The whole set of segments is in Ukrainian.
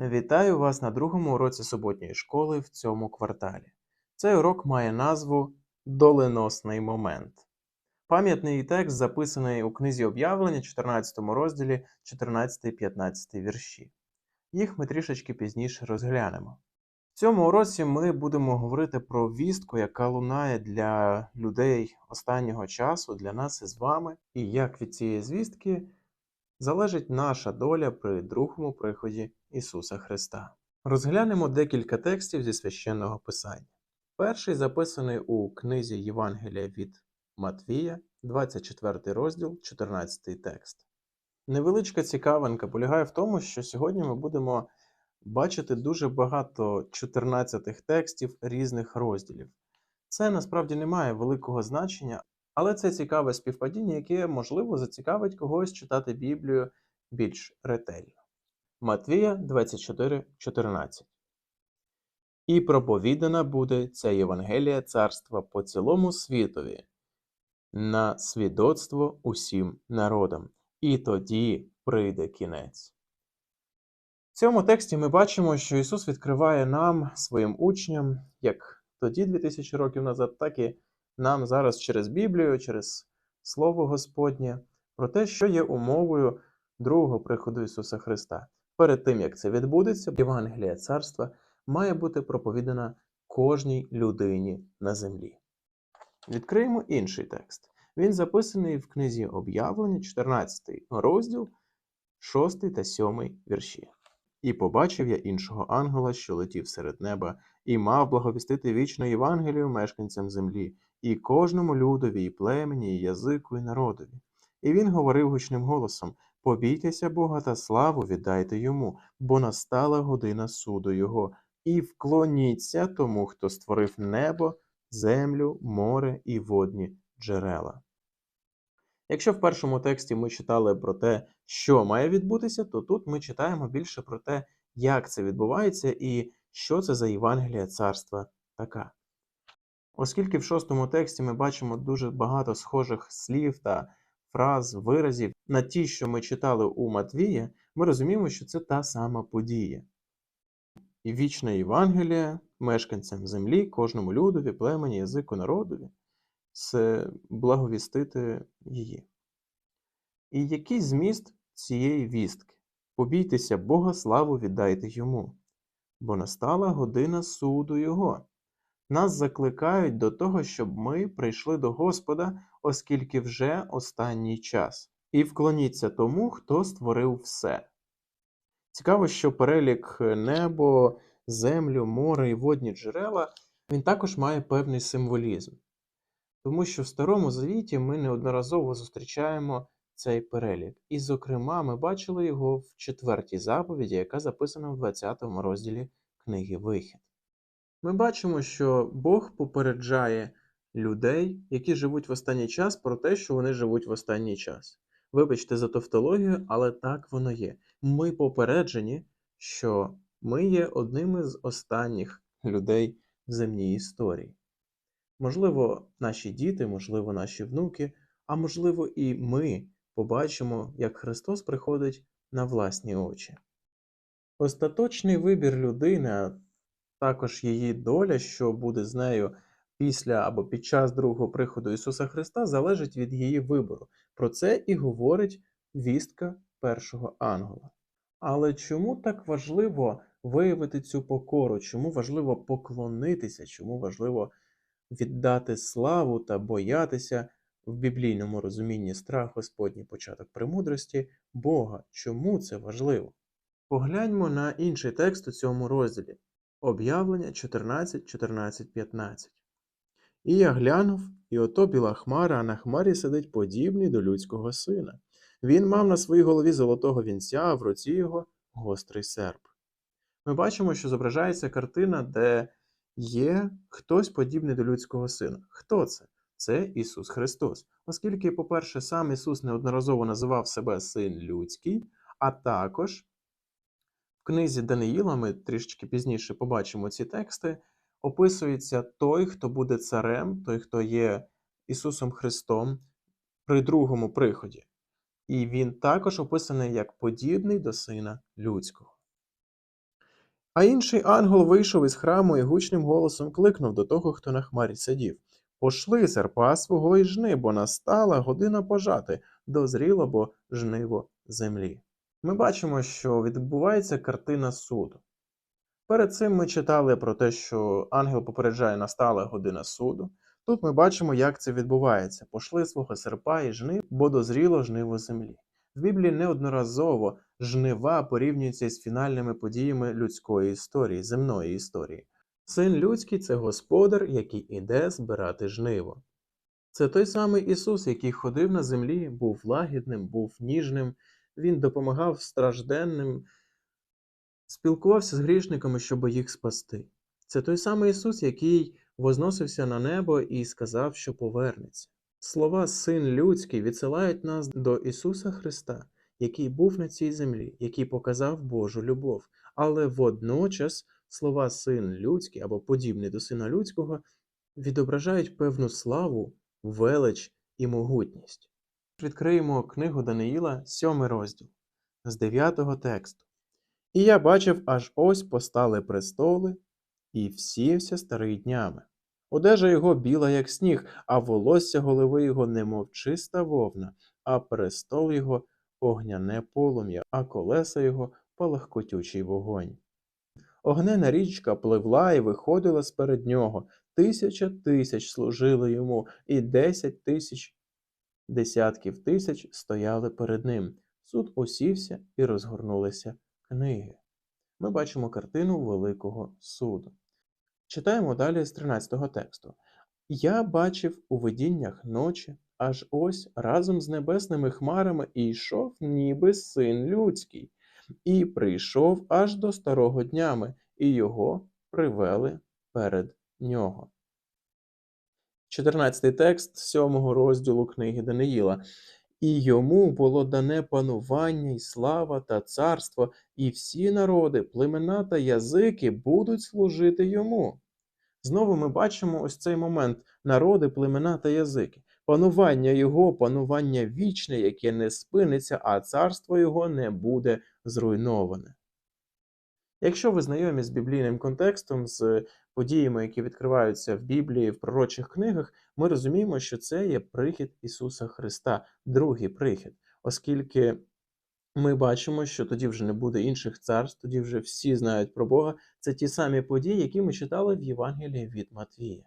Вітаю вас на другому уроці суботньої школи в цьому кварталі. Цей урок має назву Доленосний момент. Пам'ятний текст записаний у книзі об'явлення, 14 розділі 14-15 вірші. Їх ми трішечки пізніше розглянемо. В цьому уроці ми будемо говорити про вістку, яка лунає для людей останнього часу, для нас із вами, і як від цієї звістки залежить наша доля при другому приході Ісуса Христа. Розглянемо декілька текстів зі священного писання. Перший записаний у книзі Євангелія від Матвія, 24 розділ, 14 текст. Невеличка цікавинка полягає в тому, що сьогодні ми будемо бачити дуже багато 14 текстів різних розділів. Це насправді не має великого значення, але це цікаве співпадіння, яке, можливо, зацікавить когось читати Біблію більш ретельно. Матвія 24:14 І проповідана буде ця Євангелія царства по цілому світові на свідоцтво усім народам, і тоді прийде кінець. В цьому тексті ми бачимо, що Ісус відкриває нам, своїм учням, як тоді 2000 років назад, так і нам зараз через Біблію, через Слово Господнє, про те, що є умовою другого приходу Ісуса Христа. Перед тим, як це відбудеться, Євангелія царства має бути проповідана кожній людині на землі. Відкриємо інший текст. Він записаний в книзі об'явлення, 14 розділ, 6 та 7 вірші. І побачив я іншого ангела, що летів серед неба, і мав благовістити вічну Євангелію мешканцям землі, і кожному людові, і племені, і язику, і народові. І він говорив гучним голосом: Побійтеся Бога та славу віддайте йому, бо настала година суду Його, і вклоніться тому, хто створив небо, землю, море і водні джерела. Якщо в першому тексті ми читали про те, що має відбутися, то тут ми читаємо більше про те, як це відбувається і що це за Євангелія царства така. Оскільки в шостому тексті ми бачимо дуже багато схожих слів та фраз, виразів на ті, що ми читали у Матвія, ми розуміємо, що це та сама подія. І вічна Євангелія мешканцям землі, кожному людові, племені, язику, народові це благовістити її. І який зміст цієї вістки? Побійтеся Бога, славу віддайте йому, бо настала година суду Його. Нас закликають до того, щоб ми прийшли до Господа, оскільки вже останній час, і вклоніться тому, хто створив все. Цікаво, що перелік небо, землю, море і водні джерела він також має певний символізм. Тому що в Старому Завіті ми неодноразово зустрічаємо цей перелік. І, зокрема, ми бачили його в четвертій заповіді, яка записана в 20 розділі книги Вихід. Ми бачимо, що Бог попереджає людей, які живуть в останній час, про те, що вони живуть в останній час. Вибачте за тавтологію, але так воно є. Ми попереджені, що ми є одними з останніх людей в земній історії. Можливо, наші діти, можливо, наші внуки, а можливо, і ми побачимо, як Христос приходить на власні очі. Остаточний вибір людини, також її доля, що буде з нею після або під час другого приходу Ісуса Христа, залежить від її вибору. Про це і говорить вістка першого ангела. Але чому так важливо виявити цю покору? Чому важливо поклонитися? Чому важливо віддати славу та боятися в біблійному розумінні страх Господній початок премудрості Бога? Чому це важливо? Погляньмо на інший текст у цьому розділі об'явлення 14, 14, 15. І я глянув, і ото біла хмара, а на хмарі сидить подібний до людського сина. Він мав на своїй голові золотого вінця, а в руці його гострий серп. Ми бачимо, що зображається картина, де є хтось подібний до людського сина. Хто це? Це Ісус Христос. Оскільки, по-перше, сам Ісус неодноразово називав себе Син Людський, а також в книзі Даниїла, ми трішечки пізніше побачимо ці тексти, описується той, хто буде царем, той, хто є Ісусом Христом при другому приході. І він також описаний як подібний до Сина Людського. А інший ангел вийшов із храму і гучним голосом кликнув до того, хто на хмарі сидів. Пошли серпа свого і жни, бо настала година пожати, дозріло бо жниво землі. Ми бачимо, що відбувається картина суду. Перед цим ми читали про те, що ангел попереджає настала година суду. Тут ми бачимо, як це відбувається. Пошли свого серпа і жни, бо дозріло жниво землі. В Біблії неодноразово жнива порівнюються з фінальними подіями людської історії, земної історії. Син людський це господар, який іде збирати жниво. Це той самий Ісус, який ходив на землі, був лагідним, був ніжним, Він допомагав стражденним, спілкувався з грішниками, щоб їх спасти. Це той самий Ісус, який возносився на небо і сказав, що повернеться. Слова Син людський відсилають нас до Ісуса Христа, який був на цій землі, який показав Божу любов, але водночас слова Син людський або подібний до Сина людського відображають певну славу, велич і могутність. Відкриємо книгу Даниїла, сьомий розділ, з 9 тексту. І я бачив, аж ось постали престоли, і всівся старий днями. Одежа його біла, як сніг, а волосся голови його немов чиста вовна, а престол його огняне полум'я, а колеса його палахкотючий вогонь. Огнена річка пливла і виходила сперед нього. Тисяча тисяч служили йому, і десять тисяч десятків тисяч стояли перед ним. Суд усівся і розгорнулися книги. Ми бачимо картину Великого суду. Читаємо далі з 13 тексту. Я бачив у видіннях ночі, аж ось разом з небесними хмарами і йшов, ніби син людський, і прийшов аж до старого днями, і його привели перед нього. 14 текст 7 розділу книги Даниїла. І йому було дане панування і слава та царство, і всі народи, племена та язики будуть служити йому. Знову ми бачимо ось цей момент народи, племена та язики. Панування його, панування вічне, яке не спиниться, а царство його не буде зруйноване. Якщо ви знайомі з біблійним контекстом, з подіями, які відкриваються в Біблії, в пророчих книгах, ми розуміємо, що це є прихід Ісуса Христа, другий прихід, оскільки ми бачимо, що тоді вже не буде інших царств, тоді вже всі знають про Бога. Це ті самі події, які ми читали в Євангелії від Матвія.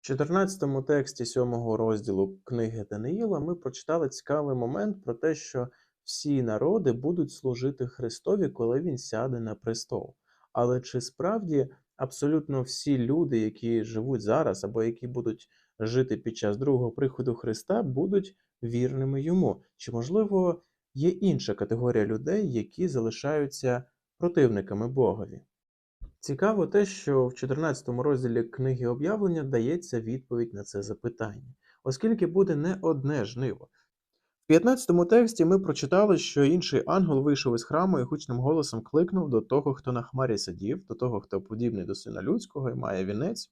В 14 тексті 7 розділу книги Даниїла ми прочитали цікавий момент про те, що всі народи будуть служити Христові, коли Він сяде на престол. Але чи справді абсолютно всі люди, які живуть зараз, або які будуть жити під час другого приходу Христа, будуть вірними йому? Чи, можливо, є інша категорія людей, які залишаються противниками Богові? Цікаво те, що в 14 розділі книги об'явлення дається відповідь на це запитання, оскільки буде не одне жниво. В 15 тексті ми прочитали, що інший ангел вийшов із храму і гучним голосом кликнув до того, хто на хмарі сидів, до того, хто подібний до сина людського і має вінець.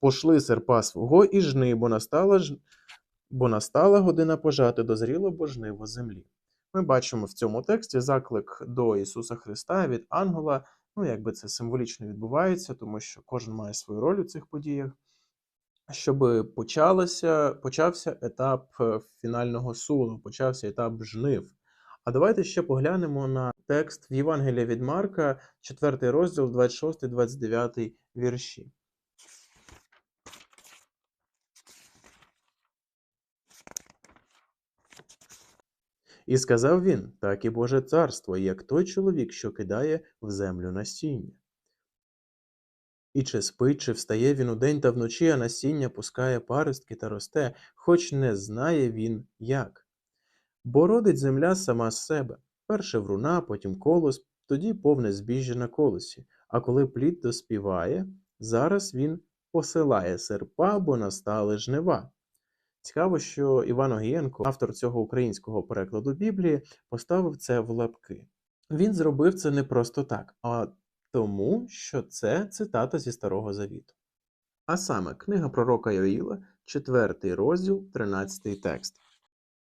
Пошли серпа свого і жни, бо настала, ж... бо настала година пожати, дозріло бо жниво землі. Ми бачимо в цьому тексті заклик до Ісуса Христа від ангела. Ну, якби це символічно відбувається, тому що кожен має свою роль у цих подіях щоб почалося, почався етап е, фінального суду, почався етап жнив. А давайте ще поглянемо на текст в Євангелія від Марка, 4 розділ, 26-29 вірші. І сказав він: так і Боже царство, як той чоловік, що кидає в землю насіння. І чи спить, чи встає він удень та вночі, а насіння пускає паростки та росте, хоч не знає він як. Бо родить земля сама з себе перше вруна, потім колос, тоді повне збіжжя на колосі, а коли плід доспіває, зараз він посилає серпа, бо настали жнива. Цікаво, що Іван Огієнко, автор цього українського перекладу Біблії, поставив це в лапки. Він зробив це не просто так, а тому що це цитата зі Старого Завіту. А саме книга пророка Йоїла, 4 розділ, 13 текст.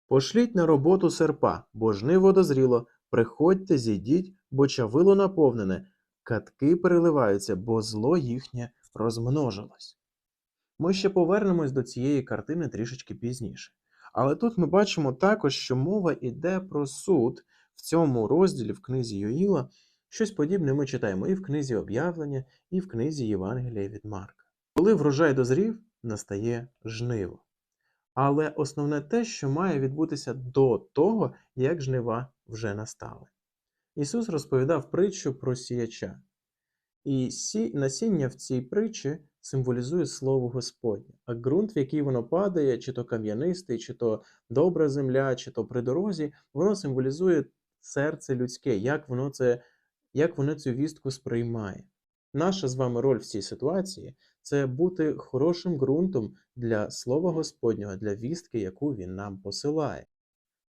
Пошліть на роботу серпа, бо жниво дозріло, приходьте, зійдіть, бо чавило наповнене, катки переливаються, бо зло їхнє розмножилось. Ми ще повернемось до цієї картини трішечки пізніше. Але тут ми бачимо також, що мова йде про суд в цьому розділі в книзі Йоїла. Щось подібне ми читаємо і в книзі об'явлення, і в книзі Євангелія від Марка. Коли врожай дозрів, настає жниво. Але основне те, що має відбутися до того, як жнива вже настали. Ісус розповідав притчу про сіяча. І сі... насіння в цій притчі символізує слово Господнє, а ґрунт, в який воно падає, чи то кам'янистий, чи то добра земля, чи то при дорозі, воно символізує серце людське, як воно це, як воно цю вістку сприймає. Наша з вами роль в цій ситуації це бути хорошим ґрунтом для слова Господнього, для вістки, яку він нам посилає.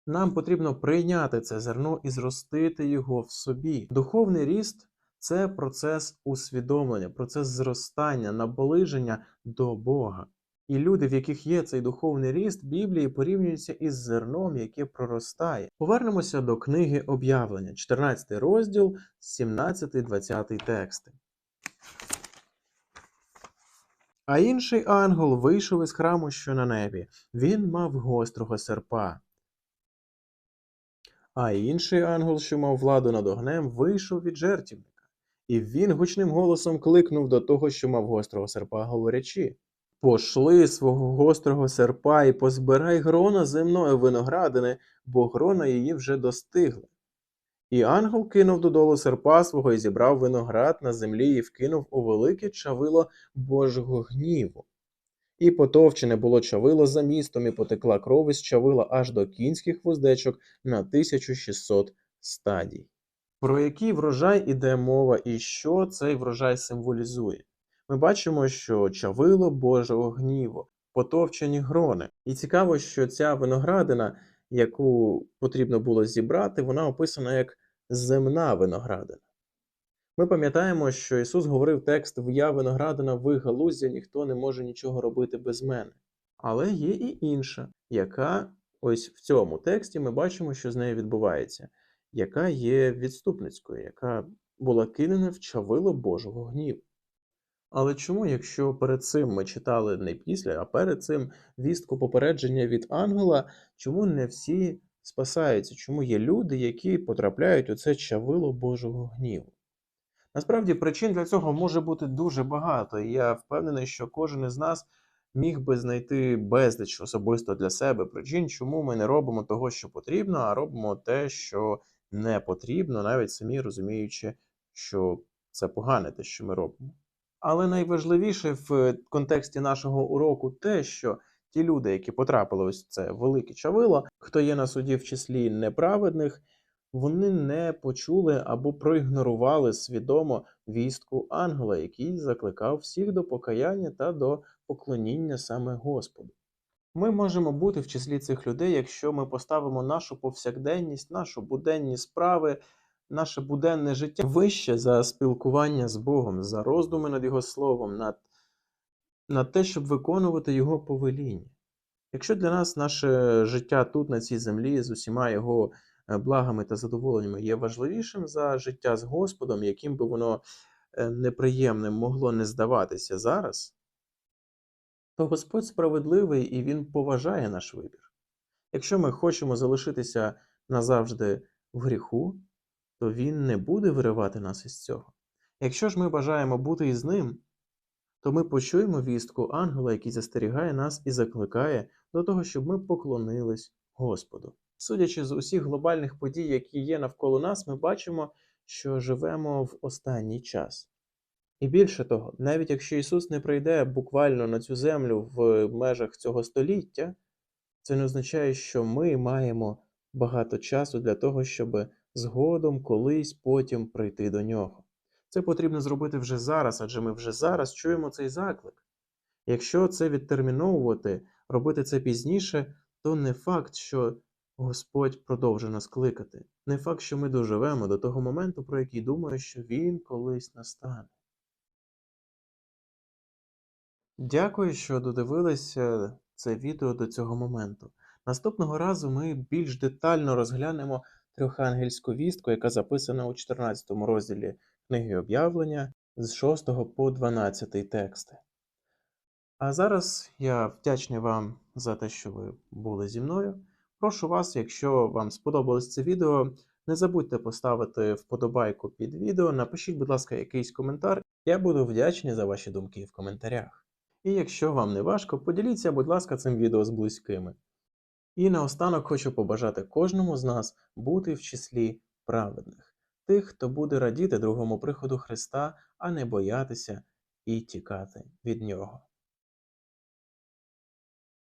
Нам потрібно прийняти це зерно і зростити його в собі. Духовний ріст це процес усвідомлення, процес зростання, наближення до Бога. І люди, в яких є цей духовний ріст, Біблії порівнюються із зерном, яке проростає. Повернемося до книги об'явлення, 14 розділ, 17-20 тексти. А інший ангел вийшов із храму, що на небі. Він мав гострого серпа. А інший ангел, що мав владу над огнем, вийшов від жертівника. І він гучним голосом кликнув до того, що мав гострого серпа, говорячи Пошли свого гострого серпа і позбирай грона земної виноградини, бо грона її вже достигли. І ангел кинув додолу серпа свого і зібрав виноград на землі і вкинув у велике чавило Божого гніву. І потовчене було чавило за містом, і потекла кров із чавила аж до кінських вуздечок на 1600 стадій. Про який врожай іде мова і що цей врожай символізує? Ми бачимо, що чавило Божого гніву, потовчені грони. І цікаво, що ця виноградина, яку потрібно було зібрати, вона описана як земна виноградина. Ми пам'ятаємо, що Ісус говорив текст «Я виноградина, ви галуздя, ніхто не може нічого робити без мене. Але є і інша, яка ось в цьому тексті ми бачимо, що з нею відбувається, яка є відступницькою, яка була кинена в чавило Божого гніву. Але чому, якщо перед цим ми читали не після, а перед цим вістку попередження від ангела, чому не всі спасаються? Чому є люди, які потрапляють у це чавило Божого гніву? Насправді причин для цього може бути дуже багато, і я впевнений, що кожен із нас міг би знайти безліч особисто для себе причин, чому ми не робимо того, що потрібно, а робимо те, що не потрібно, навіть самі розуміючи, що це погане те, що ми робимо. Але найважливіше в контексті нашого уроку те, що ті люди, які потрапили ось це велике чавило, хто є на суді в числі неправедних, вони не почули або проігнорували свідомо вістку ангела, який закликав всіх до покаяння та до поклоніння саме Господу. Ми можемо бути в числі цих людей, якщо ми поставимо нашу повсякденність, нашу буденні справи, наше буденне життя вище за спілкування з Богом, за роздуми над Його Словом, над, над те, щоб виконувати Його повеління. Якщо для нас наше життя тут, на цій землі, з усіма його е, благами та задоволеннями є важливішим за життя з Господом, яким би воно е, неприємним могло не здаватися зараз, то Господь справедливий і Він поважає наш вибір. Якщо ми хочемо залишитися назавжди в гріху, то Він не буде виривати нас із цього. Якщо ж ми бажаємо бути із ним, то ми почуємо вістку ангела, який застерігає нас і закликає до того, щоб ми поклонились Господу. Судячи з усіх глобальних подій, які є навколо нас, ми бачимо, що живемо в останній час. І більше того, навіть якщо Ісус не прийде буквально на цю землю в межах цього століття, це не означає, що ми маємо багато часу для того, щоб згодом колись потім прийти до нього. Це потрібно зробити вже зараз, адже ми вже зараз чуємо цей заклик. Якщо це відтерміновувати, робити це пізніше, то не факт, що Господь продовжить нас кликати. Не факт, що ми доживемо до того моменту, про який думаю, що він колись настане. Дякую, що додивилися це відео до цього моменту. Наступного разу ми більш детально розглянемо трьохангельську вістку, яка записана у 14 розділі книги об'явлення з 6 по 12 тексти. А зараз я вдячний вам за те, що ви були зі мною. Прошу вас, якщо вам сподобалось це відео, не забудьте поставити вподобайку під відео, напишіть, будь ласка, якийсь коментар. Я буду вдячний за ваші думки в коментарях. І якщо вам не важко, поділіться, будь ласка, цим відео з близькими. І наостанок хочу побажати кожному з нас бути в числі праведних, тих, хто буде радіти другому приходу Христа, а не боятися і тікати від нього.